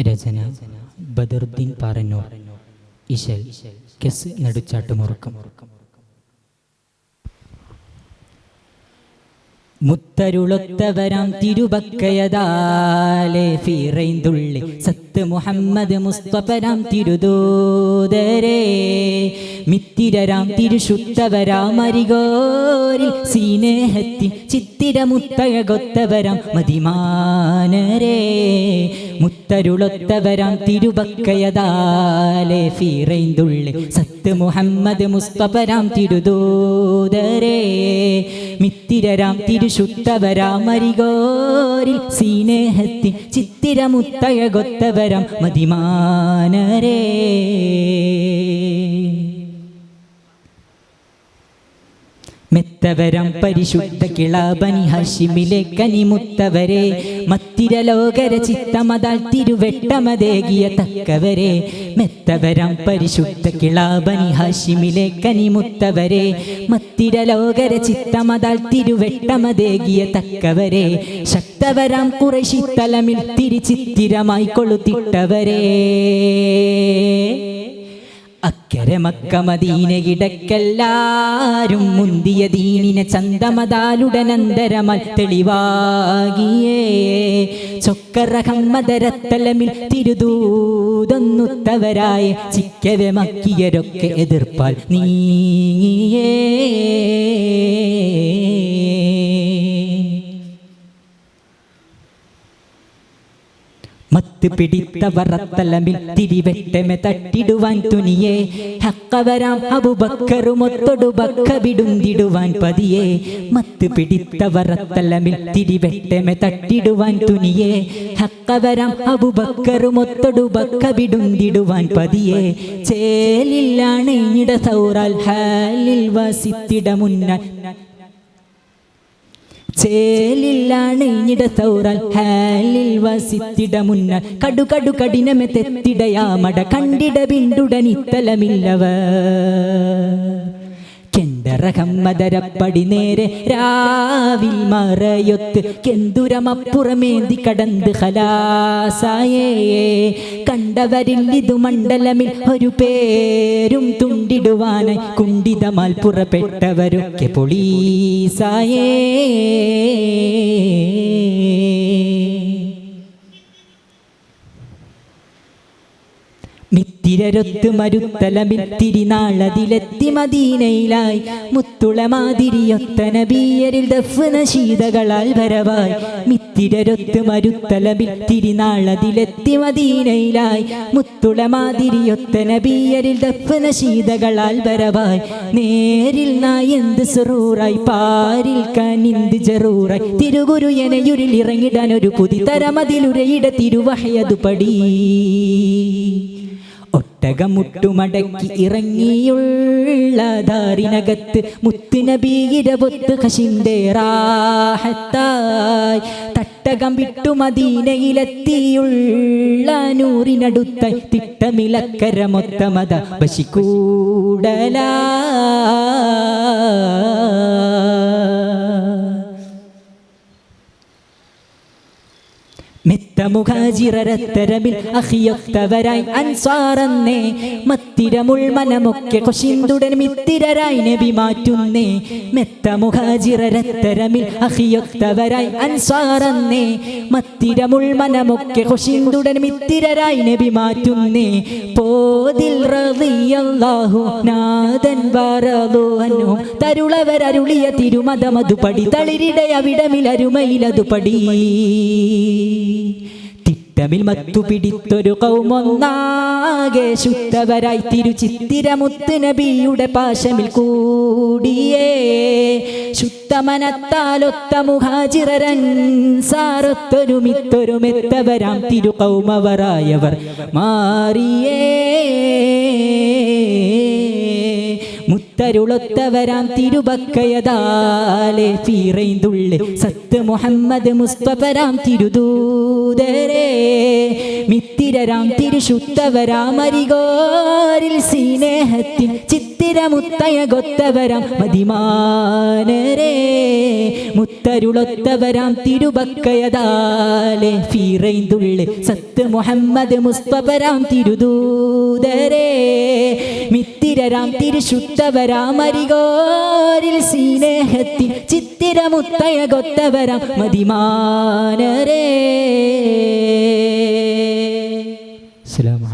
രചന ബദറുദ്ദീൻ പാറന്നൂർ. ഇശൽ കെസ് നടുച്ചാട്ടുമുറുക്കം മുത്തരുളൊത്തവരാം തിരുബക്കയതാലെ ഫീറൈന്തുള്ളി. സത്ത് മുഹമ്മദ് മുസ്തഫരാം തിരുദൂതരേ. മിത്തിരരാം തിരുശുദ്ധവരാം സീനേഹത്തി ചിത്തിരമുത്തഴകൊത്തവരാം മതിമാനരേ. മുത്തരുളൊത്തവരാം തിരുബക്കയതാലെ ഫീറൈന്തുള്ളി. സത്ത് മുഹമ്മദ് മുസ്തഫരാം തിരുദൂതരേ. മിത്തിരരാം തിരുശുദ്ധവരാം അരികോരിൽ സീനേഹത്തിൻ ചിത്തിരമുത്തഴകൊത്തവരാം മതിമാനരേ. മെത്തവരം പരിശുദ്ധ കിളാബനി ഹഷിമിലെ കനിമുത്തവരെ മത്തിരലോകര ചിത്തമതാൽ തിരുവെട്ടമതേകിയ തക്കവരെ മെത്തവരം പരിശുദ്ധ കിളാബനി ഹഷിമിലെ കനിമുത്തവരെ മത്തിരലോകര ചിത്തമതാൽ തിരുവെട്ടമതേകിയ തക്കവരെ ശക്തവരാം കുറശിത്തലമിൽ തിരിച്ചിത്തിരമായി കൊളുത്തിട്ടവരെ. അക്കരെ മക്ക മദീനയിടക്കെല്ലാരും മുന്തിയ ദീനിനെ ചന്തമതാലുടനന്തരമൽ തെളിവാകിയേ. ചൊക്കറഹമ്മദരത്തലമിൽ തിരുദൂതൊന്നുത്തവരായ ചിക്കവെ മക്കിയരൊക്കെ എതിർപ്പാൽ നീയേ മത്ത് പിടിത്തവറത്തലമിൽ തിരിവെട്ടമെ തട്ടിടുവാൻ തുനിയെ. ഹക്കവരാം അബുബക്കറുമൊത്തൊടു ബക്ക വിടുന്തിടുവാൻ പതിയെ. മത്ത് പിടിത്തവറത്തലമിൽ തിരിവെട്ടമെ തട്ടിടുവാൻ തുനിയെ. ഹക്കവരാം അബുബക്കറുമൊത്തൊടു ബക്ക വിടുന്തിടുവാൻ പതിയെ. ചേലില്ലാണ് ഇട സൗറാൽ ഹാലിൽ വസിത്തിട മുന്ന ചേലില്ലാണ് ഇഞ്ഞിട സൗറാൽ ഹാലിൽ വസിത്തിട മുന്ന കടു കടു കഠിനമെ തെത്തിടയാമട കണ്ടിട ബിണ്ടുടനിത്തലമില്ലവ കെണ്ടറഹമ്മദരപ്പടി നേരെ രാവിൽ മറയൊത്ത് കെന്തുരമപ്പുറമേന്തി കടന്ത് ഹലാസായേ. കണ്ടവരിൽ ഇതു മണ്ഡലമിൽ ഒരു പേരും തുണ്ടിടുവാനായി കുണ്ടിതമാൽ പുറപ്പെട്ടവരൊക്കെ പൊളീസായേ. മിത്തിരരൊത്ത് മരുത്തലമിൽ തിരിനാളതിലെത്തി മദീനയിലായി. മുത്തുള മാതിരിയൊത്ത നബീയരിൽ ദഫ്ന ശീതകളാൽ വരവായി. മിത്തിരരൊത്ത് മരുത്തലമിൽ തിരിനാളതിലെത്തി മദീനയിലായി. മുത്തുള മാതിരിയൊത്ത നബീയരിൽ ദഫ്ന ശീതകളാൽ വരവായി. നേരിൽ നായി എന്ത് സെറൂറായി. പാരിൽ കനിന്ത് ജറൂറായി. തിരുഗുരു എനയുരിൽ ഇറങ്ങിടാൻ ഒരു പുതിതരമതിലുരയിട തിരുവഹയതു ഒട്ടകമുട്ടുമടക്കി ഇറങ്ങിയുള്ള ധാരിനകത്ത് മുത്തുനബീരപൊത്ത് കശിന്തേറാഹത്തായി തട്ടകം വിട്ടു മദീനയിലെത്തിയുള്ള നൂറിനടുത്തായി തിട്ടമിലക്കര മൊത്തമത ബശിക്കൂടല മെത്തമുഖാജിറരത്തരമിൽ അഹിയൊത്തവരായി അൻസാറന്നേ മത്തിരമുൾ മനമൊക്കെ കൊശിന്തുടൻ മിത്തിരരായി നബി മാറ്റുന്നേ മെത്തമുഖാജിറരത്തരമിൽ അഹിയൊത്തവരായി അൻസാറന്നേ മത്തിരമുൾ മനമൊക്കെ കൊശിന്തുടൻ മിത്തിരരായി നബി മാറ്റുന്നേ പോതിൽ റളിയല്ലാഹു നാദൻ വറദു അൻഹും തരുളവരരുളിയ തിരുമതമതു പടി തളിരിടെ അവിടമിലരുമയിലതു പടി. തിട്ടമിൽ മത്തു പിടിത്തൊരു കൗമൊന്നാകെ ശുദ്ധവരായി തിരുചിത്തിരമുത്ത് നബിയുടെ പാശമിൽ കൂടിയേ. ശുദ്ധമനത്താലൊത്ത മുഹാചിറൻ സാറൊത്തൊരുമിത്തൊരുമെത്തവരാം മിത്തൊരു മെത്തവരാം തിരു കൗമവരായവർ മാറിയേ. മുത്തരുളൊത്തവരാം തിരുബക്കയതാലെ ഫീറൈന്തുള്ളി സത്ത് മുഹമ്മദ് മുസ്തഫരാം തിരുദൂതരേ. മിത്തിരരാം തിരുശുദ്ധവരാമരികോരിൽ സ്നേഹത്തിൻ ചിത്തിരമുത്തയ ചിത്തിരമുത്തയകൊത്തവരാം മതിമാനരേ. മുത്തരുളൊത്തവരാം തിരുബക്കയതാലെ ഫീറൈന്തുള്ളി സത്ത് മുഹമ്മദ് മുസ്തഫരാം തിരുദൂതരേ. മിത്തിരരാം തിരുശുദ്ധവരാമരികോരിൽ സ്നേഹത്തിൽ ചിത്തിരമുത്തയ കൊത്തവരാം മതിമാനരേ. അലൈക്കും.